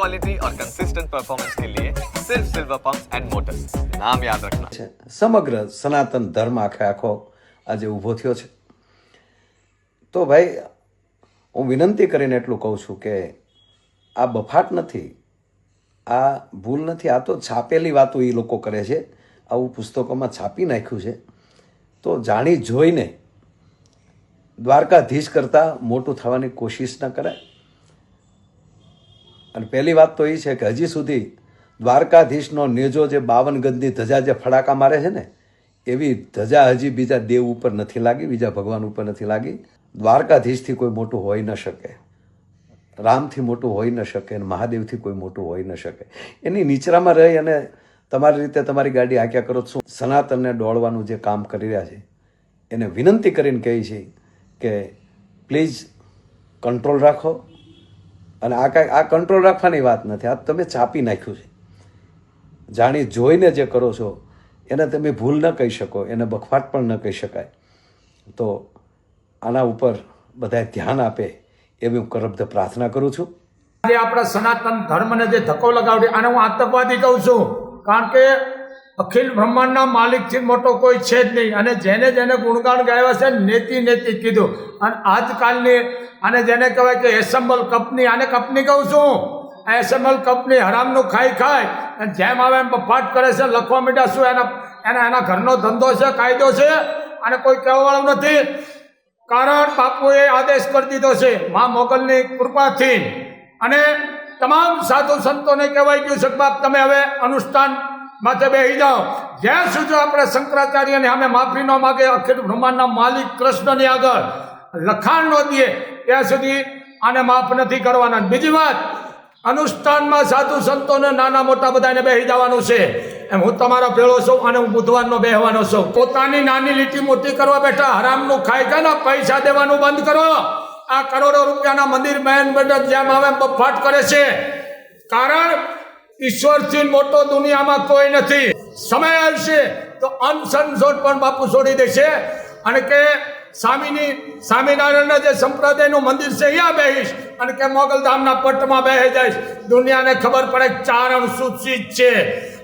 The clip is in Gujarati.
क्वालिटी और कंसिस्टेंट परफॉर्मेंस के लिए सिर्फ सिल्वर पंप्स एंड मोटर्स नाम याद रखना છે સમગ્ર સનાતન ધર્મ આખે આખો આજે ઊભો થયો છે તો ભાઈ હું વિનંતી કરીને એટલું કહું છું કે આ બફાટ નથી આ ભૂલ નથી આ તો છાપેલી વાતો એ લોકો કરે છે આવું પુસ્તકોમાં છાપી નાખ્યું છે તો જાણી જોઈને દ્વારકાધીશ કરતાં મોટું થવાની કોશિશ ન કરાય અને પહેલી વાત તો એ છે કે હજી સુધી દ્વારકાધીશનો નેજો જે બાવન ગજની ધજા જે ફડાકા મારે છે ને, એવી ધજા હજી બીજા દેવ ઉપર નથી લાગી, બીજા ભગવાન ઉપર નથી લાગી. દ્વારકાધીશથી કોઈ મોટું હોઈ ન શકે. રામથી મોટું હોઈ ન શકે અને મહાદેવથી કોઈ મોટું હોઈ ન શકે. એની નીચરામાં રહી અને તમારી રીતે તમારી ગાડી આક્યા કરો છો સનાતનને દોડવાનું જે કામ કરી રહ્યા છે, એને વિનંતી કરીને કહે છે કે, પ્લીઝ કંટ્રોલ રાખો અને આ કાંઈ આ કંટ્રોલ રાખવાની વાત નથી. આ તમે ચાપી નાખ્યું છે. જાણી જોઈને જે કરો છો, એને તમે ભૂલ ન કહી શકો, એને બખવાટ પણ ન કહી શકાય. તો આના ઉપર બધાએ ધ્યાન આપે એવી હું કરબ્ધ પ્રાર્થના કરું છું. આજે આપણા સનાતન ધર્મને જે ધક્કો લગાવડી આને હું આતંકવાદી કહું છું. કારણ કે અખિલ બ્રહ્માંડના માલિકથી મોટો કોઈ છે જ નહીં. અને જેને જેને ગુણગાન ગાયા છે, નેતિ નેતિ કીધું. અને આજકાલની, અને જેને કહેવાય કે એસેમ્બલ કંપની, આને કંપની કહું છું. એસેમ્બલ કંપની હરામનું ખાઈ ખાય, અને જેમ આવે એમ બફાટ કરે છે, લખવા મીઠા શું એના એના એના ઘરનો ધંધો છે, કાયદો છે અને કોઈ કહેવાવાળું નથી. કારણ બાપુએ આદેશ કરી દીધો છે, મા મોગલની કૃપાથી. અને તમામ સાધુ સંતોને કહેવાય ગયું છે બાપ, તમે હવે અનુષ્ઠાન માથે બેસી જાઓ. જ્યાં સુધી આપણે શંકરાચાર્યને અમે માફી ન માગે અખિલ બ્રહ્માંડના માલિક કૃષ્ણની આગળ લખાણ ન દઈએ ત્યાં સુધી આને માફ નથી કરવાના. બીજી વાત, અનુષ્ઠાનમાં સાધુ સંતોને નાના મોટા બધાને બેસી જવાનું છે. એમ હું તમારો ભેળો છું અને હું બુધવારનો બેહવાનો છું. પોતાની નાની લીટી મોટી કરવા બેઠા, હરામનું ખાઈ ગયા ને, પૈસા દેવાનું બંધ કરો. આ કરોડો રૂપિયાના મંદિર બહેન બેઠક જેમ આવે બફાટ કરે છે. કારણ ઈશ્વરથી મોટો દુનિયામાં કોઈ નથી. સમય આવશે તો અનસનસોટ પણ બાપુ છોડી દેશે. અને કે સ્વામીની સ્વામિનારાયણના જે સંપ્રદાયનું મંદિર છે, અહીંયા બેહીશ. અને કે મોગલધામના પટમાં બેહી જઈશ. દુનિયાને ખબર પડે ચારણ સુચિત છે.